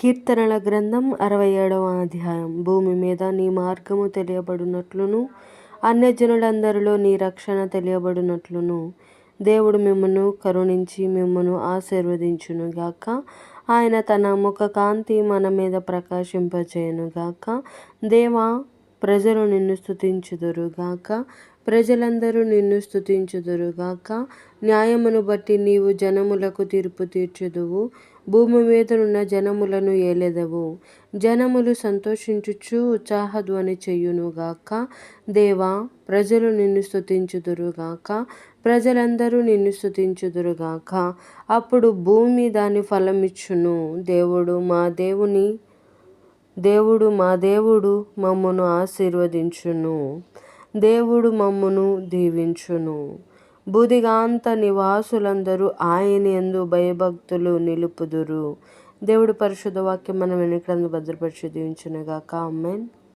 కీర్తనల గ్రంథం అరవై ఏడవ అధ్యాయం. భూమి మీద నీ మార్గము తెలియబడినట్లును అన్యజనులందరిలో నీ రక్షణ తెలియబడినట్లును. దేవుడు మిమ్మను కరుణించి మిమ్మను ఆశీర్వదించునుగాక. ఆయన తన ముఖ కాంతి మన మీద ప్రకాశింపచేయునుగాక. దేవా ప్రజలు నిన్ను స్థుతించుదురుగాక ప్రజలందరూ నిన్ను స్థుతించుదురుగాక న్యాయమును బట్టి నీవు జనములకు తీర్పు తీర్చుదువు. భూమి మీదనున్న జనములను ఏలెదవు. జనములు సంతోషించుచు ఉత్సాహధ్వని చెయ్యునుగాక దేవా ప్రజలు నిన్ను స్థుతించుదురుగాక ప్రజలందరూ నిన్ను స్థుతించుదురుగాక అప్పుడు భూమి దాని ఫలమిచ్చును. దేవుడు మా దేవుని దేవుడు మా దేవుడు మమ్మను ఆశీర్వదించును. దేవుడు మమ్మును దీవించును. బుదిగాంత నివాసులందరూ ఆయన ఎందు భయభక్తులు నిలుపుదురు. దేవుడు పరిశుద్ధ వాక్యం మనం వెనుకలను భద్రపరిచి దీవించునుగాక. అమ్మాయిన్